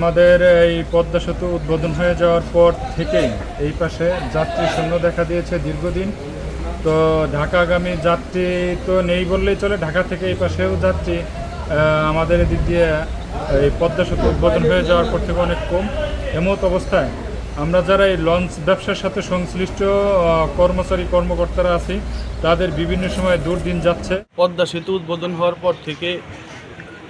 আমাদের এই পদ্মা সেতু উদ্বোধন হয়ে যাওয়ার পর থেকেই এই পাশে যাত্রী শূন্য দেখা দিয়েছে দীর্ঘদিন। তো ঢাকাগামী যাত্রী তো নেই বললেই চলে, ঢাকা থেকে এই পাশেও যাত্রী আমাদের এদিক দিয়ে এই পদ্মা সেতু উদ্বোধন হয়ে যাওয়ার পর থেকে অনেক কম। এমত অবস্থায় আমরা যারা এই লঞ্চ ব্যবসার সাথে সংশ্লিষ্ট কর্মচারী, কর্মকর্তারা আছি, তাদের বিভিন্ন সময় দুর্দিন যাচ্ছে। পদ্মা সেতু উদ্বোধন হওয়ার পর থেকে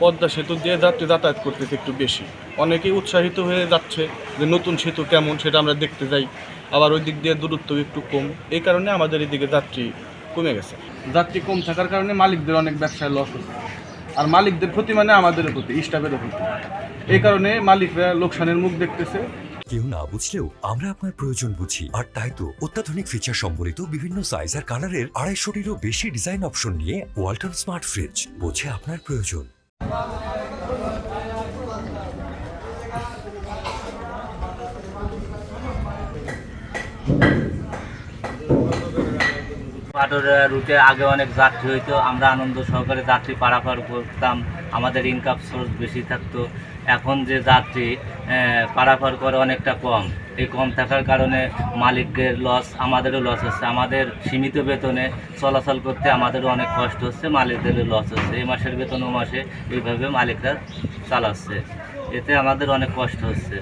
পদ্মা সেতু দিয়ে যাত্রী যাতায়াত করতেছে একটু বেশি। অনেকেই উৎসাহিত হয়ে যাচ্ছে যে নতুন সেতু কেমন সেটা আমরা দেখতে যাই। আবার ওই দিক দিয়ে দূরত্ব একটু কম। এই কারণে আমাদের এদিকে যাত্রী কমে গেছে। যাত্রী কম থাকার কারণে মালিকদের অনেক ব্যবসায় লস হচ্ছে। আর মালিকদের ক্ষতি মানে আমাদের প্রতি স্টাফের ক্ষতি। এই কারণে মালিকরা লোকসানের মুখ দেখতেছে। কেউ না বুঝলেও আমরা আপনার প্রয়োজন বুঝি। আর তাই তো অত্যাধুনিক ফিচার সম্বলিত বিভিন্ন সাইজ আর কালারের আড়াইশোটিরও বেশি ডিজাইন অপশন নিয়ে ওয়ালটন স্মার্ট ফ্রিজ বোঝে আপনার প্রয়োজন। 감사합니다. পাটর রুটে আগে অনেক যাত্রী হইতো, আমরা আনন্দ সহকারে যাত্রী পারাপার করতাম, আমাদের ইনকাম সোর্স বেশি থাকতো। এখন যে যাত্রী পারাপার করে অনেকটা কম। এই কম থাকার কারণে মালিকের লস আমাদেরও লস হচ্ছে। আমাদের সীমিত বেতনে চলাচল করতে আমাদেরও অনেক কষ্ট হচ্ছে, মালিকদেরও লস হচ্ছে। এই মাসের বেতন ও মাসে এইভাবে মালিকরা চালাচ্ছে। এতে আমাদের অনেক কষ্ট হচ্ছে।